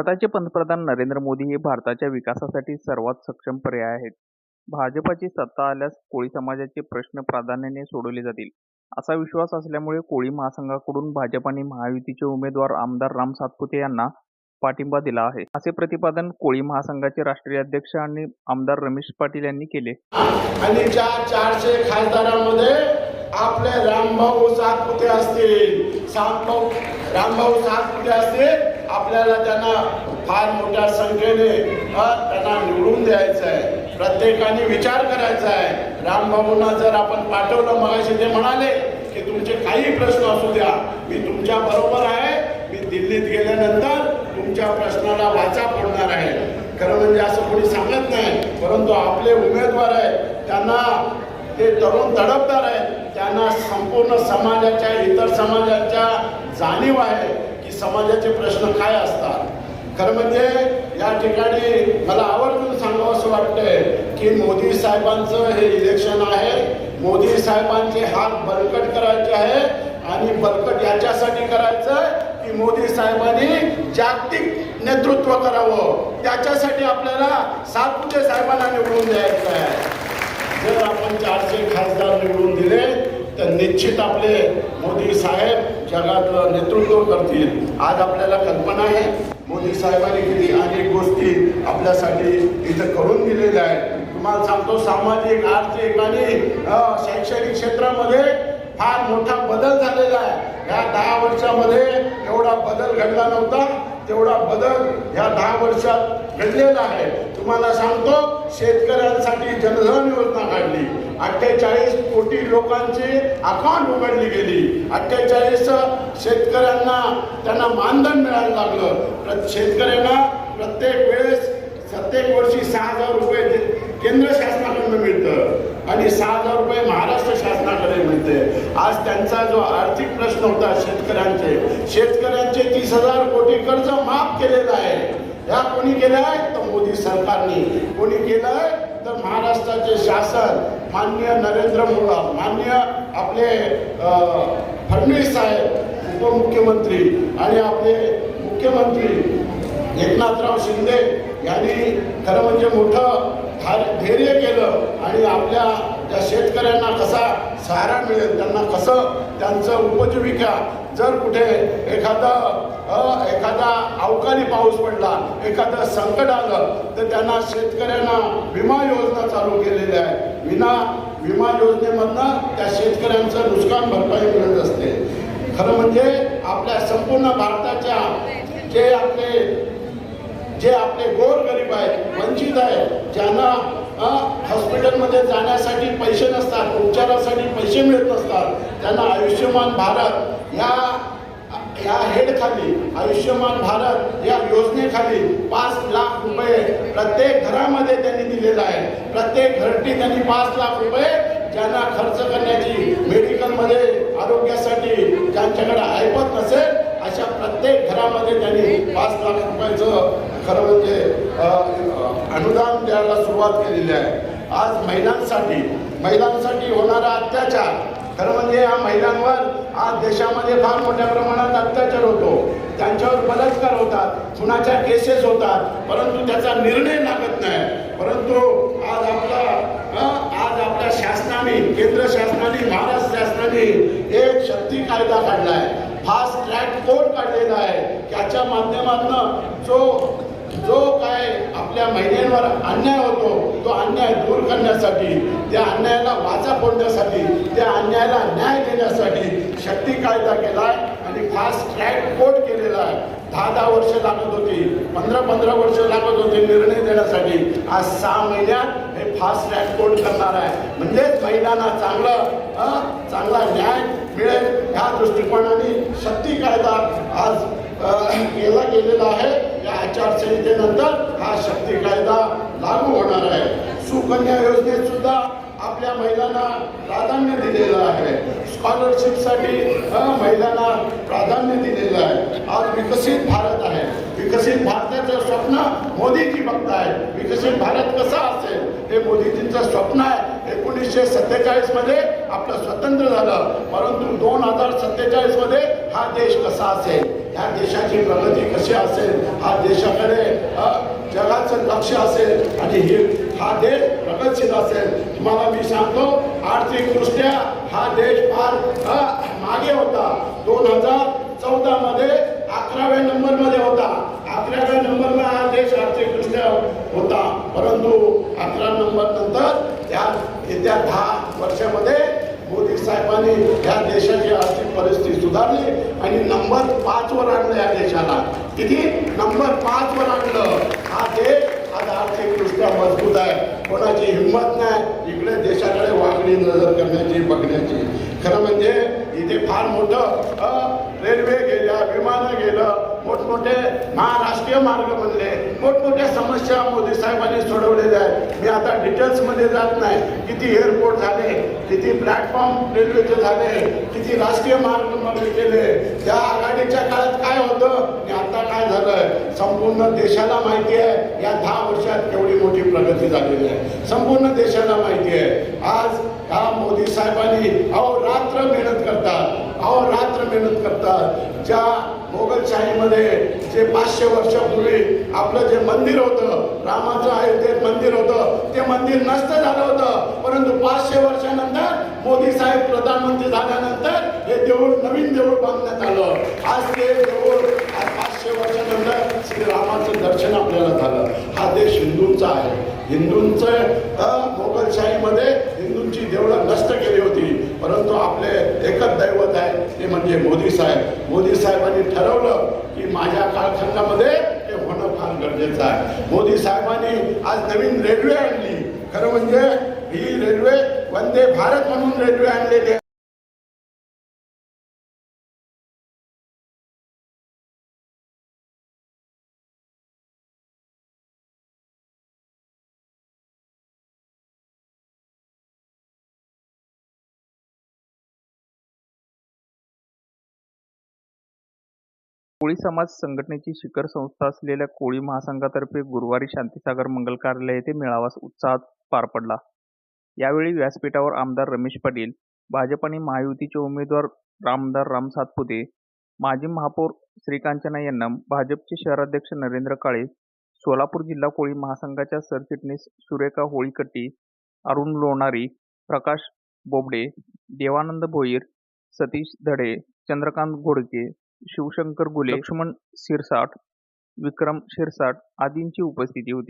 भारताचे पंतप्रधान नरेंद्र मोदी हे भारताच्या विकासासाठी सर्वात सक्षम पर्याय आहेत. भाजपाची सत्ता आल्यास कोळी समाजाचे प्रश्न प्राधान्याने सोडवले जातील, असा विश्वास असल्यामुळे कोळी महासंघाकडून भाजपाने महायुतीचे उमेदवार आमदार राम सातपुते यांना पाठिंबा दिला आहे, असे प्रतिपादन कोळी महासंघाचे राष्ट्रीय अध्यक्ष आणि आमदार रमेश पाटील यांनी केले. आणि ज्या चारशे खासदारांमध्ये आपले रामभाऊ सातपुते असतील रामभाऊ सातपुते असतील आपल्याला त्यांना फार मोठ्या संख्येने त्यांना निवडून द्यायचं आहे. प्रत्येकाने विचार करायचा आहे. रामबाबूंना जर आपण पाठवलं मगाशी ते म्हणाले की तुमचे काही प्रश्न असू द्या. मी तुमच्या बरोबर आहे. मी दिल्लीत गेल्यानंतर तुमच्या प्रश्नाला वाचा पडणार आहे. खरं म्हणजे असं कोणी सांगत नाही परंतु आपले उमेदवार आहेत त्यांना ते तरुण तडफदार आहेत त्यांना संपूर्ण समाजाच्या इतर समाजाच्या जाणीव आहे. समाजाचे प्रश्न काय असतात? खरं म्हणजे या ठिकाणी मला आवर्जून सांगावं असं वाटतंय की मोदी साहेबांचं हे इलेक्शन आहे. मोदी साहेबांचे हात बळकट करायचे आहे आणि बळकट याच्यासाठी करायचं की मोदी साहेबांनी जागतिक नेतृत्व करावं. त्याच्यासाठी आपल्याला सातपुते साहेबांना निवडून द्यायचं आहे. जर आपण चारशे खासदार निवडून दिले तर निश्चित आपले मोदी साहेब जगातलं नेतृत्व करतील. आज आपल्याला कल्पना आहे मोदी साहेबांनी किती अनेक गोष्टी आपल्यासाठी इथं करून दिलेल्या आहेत. तुम्हाला सांगतो सामाजिक आर्थिक आणि शैक्षणिक क्षेत्रामध्ये फार मोठा बदल झालेला आहे. या दहा वर्षामध्ये एवढा बदल घडला नव्हता तेवढा बदल या दहा वर्षात घडलेला आहे. तुम्हाला सांगतो शेतकऱ्यांसाठी जनधन योजना काढली. अठ्ठेचाळीस कोटी लोकांची अकाउंट उघडली गेली. अठ्ठेचाळीस शेतकऱ्यांना त्यांना मानधन मिळायला लागलं. शेतकऱ्यांना प्रत्येक वेळेस प्रत्येक वर्षी सहा हजार रुपये केंद्र शासनाकडून मिळतं आणि सहा हजार रुपये महाराष्ट्र शासनाकडे मिळते. आज त्यांचा जो आर्थिक प्रश्न होता शेतकऱ्यांचे शेतकऱ्यांचे तीस हजार कोटी कर्ज माफ केलेलं आहे. या कोणी केलंय? तर मोदी सरकारने. कोणी केलंय? आहे महाराष्ट्राचे शासन मान्य नरेंद्र मोदी मान्य आपले फडणवीस साहेब उपमुख्यमंत्री आणि आपले मुख्यमंत्री एकनाथराव शिंदे यांनी खरं म्हणजे मोठं धैर्य केलं आणि आपल्या त्या शेतकऱ्यांना कसा सहारा मिळेल त्यांना कसं त्यांचं उपजीविका जर कुठे एखादा एखादा अवकाळी पाऊस पडला एखादं संकट आलं तर त्यांना शेतकऱ्यांना विमा योजना चालू केलेल्या आहे. विना विमा योजनेमधनं त्या शेतकऱ्यांचं नुकसान भरपाई मिळत असते. खरं म्हणजे आपल्या संपूर्ण भारताच्या जे आपले जे आपले गोरगरीब आहे आहेत वंचित आहेत ज्यांना हॉस्पिटलमध्ये जाण्यासाठी पैसे नसतात उपचारासाठी पैसे मिळत नसतात. त्यांना आयुष्यमान भारत या या हेडखाली आयुष्यमान भारत या योजनेखाली पाच लाख रुपये प्रत्येक घरामध्ये त्यांनी दिलेला आहे. प्रत्येक घरटी त्यांनी पाच लाख रुपये ज्यांना खर्च करण्याची मेडिकलमध्ये आरोग्यासाठी ज्यांच्याकडे ऐपत नसेल अशा प्रत्येक घरामध्ये त्यांनी पाच लाख रुपयाचं खरं म्हणजे अनुदान द्यायला सुरुवात केलेली आहे. आज महिलांसाठी महिलांसाठी होणारा अत्याचार खरं म्हणजे या महिलांवर आज देशामध्ये फार मोठ्या प्रमाणात अत्याचार होतो. त्यांच्यावर बलात्कार होतात खुनाच्या केसेस होतात परंतु त्याचा निर्णय लागत नाही. परंतु आज आपला आज आपल्या शासनाने केंद्र शासनाने महाराष्ट्र शासनाने एक शक्ती कायदा काढलाय. फास्ट ट्रॅक कोर्ट काढलेला आहे. त्याच्या माध्यमातून जो जो काय आपल्या महिलांवर अन्याय होतो तो अन्याय दूर करण्यासाठी त्या अन्यायाला वाचा फोडण्यासाठी त्या अन्यायाला न्याय देण्यासाठी शक्ती कायदा केलाय. आणि फास्ट ट्रॅक कोर्ट केलेला आहे. दहा दहा वर्ष लागत होती. पंधरा पंधरा वर्ष लागत होते निर्णय देण्यासाठी. आज सहा महिन्यात हे फास्ट ट्रॅक कोर्ट करणार आहे. म्हणजेच महिलांना चांगलं चांगला न्याय मिळेल ह्या दृष्टिकोनाने शक्ती कायदा आज केला गेलेला आहे. या आचारसंहितेनंतर हा शक्ती कायदा लागू होणार आहे. सुकन्या योजनेत सुद्धा आपल्या महिलांना प्राधान्य दिलेलं आहे. स्कॉलरशिपसाठी महिलांना प्राधान्य दिलेलं आहे. आज विकसित भारत आहे. विकसित भारताचं स्वप्न मोदीजी बघताय विकसित भारत कसा असेल हे मोदीजींचं स्वप्न आहे. एकोणीसशे सत्तेचाळीसमध्ये आपलं स्वतंत्र झालं. परंतु दोन हजार सत्तेचाळीसमध्ये हा देश कसा असेल? ह्या देशाची प्रगती कशी असेल? हा देशाकडे जगाचं लक्ष असेल? आणि हे हा देश प्रगतशील असेल. तुम्हाला मी सांगतो आर्थिकदृष्ट्या हा देश फार मागे होता. दोन हजार चौदा मध्ये अकराव्या नंबरमध्ये होता. अकराव्या नंबरमध्ये हा देश आर्थिकदृष्ट्या होता. परंतु अकरा नंबर नंतर या येत्या दहा वर्षामध्ये मोदी साहेबांनी या देशाची आर्थिक परिस्थिती सुधारली आणि नंबर पाच वर आणलं या देशाला. किती? नंबर पाच वर आणलं. हा देश आज आर्थिकदृष्ट्या मजबूत आहे. कोणाची हिंमत नाही इकडे देशाकडे वाकडी नजर करण्याची बघण्याची. खरं म्हणजे इथे फार मोठं रेल्वे गेल्या विमानं गेलं मोठमोठे महाराष्ट्रीय मार्ग बनले मोठमोठ्या समस्या मोदी साहेबांनी सोडवलेल्या आहेत. मी आता डिटेल्समध्ये जात नाही. किती एअरपोर्ट झाले किती प्लॅटफॉर्म रेल्वेचे झाले किती राष्ट्रीय मार्ग बनले केले त्या आघाडीच्या काळात काय होतं आणि आता काय झालंय? संपूर्ण देशाला माहिती आहे या दहा वर्षात केवढी मोठी प्रगती झालेली आहे. संपूर्ण देशाला माहिती आहे. आज हा मोदी साहेबांनी अहो रात्र मेहनत करतात अहो रात्र मेहनत करतात. ज्या मोगलशाहीमध्ये जे पाचशे वर्षापूर्वी आपलं जे मंदिर होतं रामाचं अयोध्येत मंदिर होतं ते मंदिर नष्ट झालं होतं. परंतु पाचशे वर्षानंतर मोदी साहेब प्रधानमंत्री झाल्यानंतर हे देऊळ नवीन देऊळ बांधण्यात आलं. आज ते देऊळ आज पाचशे वर्षानंतर श्रीरामाचं दर्शन आपल्याला झालं. हा देश हिंदूंचा आहे. हिंदूंचं मोगलशाहीमध्ये हिंदूंची देवळं नष्ट केली होती. परंतु आपले एकच दैवत आहे ते म्हणजे मोदी साहेब. मोदी साहेबांनी ठरवलं की माझ्या कालखंडामध्ये हे होणं फार गरजेचं आहे. मोदी साहेबांनी आज नवीन रेल्वे आणली. खरं म्हणजे ही रेल्वे वंदे भारत म्हणून रेल्वे आणलेली आहे. कोळी समाज संघटनेची शिखर संस्था असलेल्या कोळी महासंघातर्फे गुरुवारी शांतीसागर मंगल कार्यालय येथे मेळावा उत्साहात पार पडला. यावेळी व्यासपीठावर आमदार रमेश पाटील भाजप आणि महायुतीचे उमेदवार आमदार राम सातपुते माजी महापौर श्रीकांचना यांना भाजपचे शहराध्यक्ष नरेंद्र काळे सोलापूर जिल्हा कोळी महासंघाच्या सरचिटणीस सुरेखा होळीकट्टी अरुण लोणारी प्रकाश बोबडे देवानंद भोईर सतीश धडे चंद्रकांत घोडके शिवशंकर गुले लक्ष्मण शिरसाट विक्रम शिरसाट आदींची उपस्थिती होती.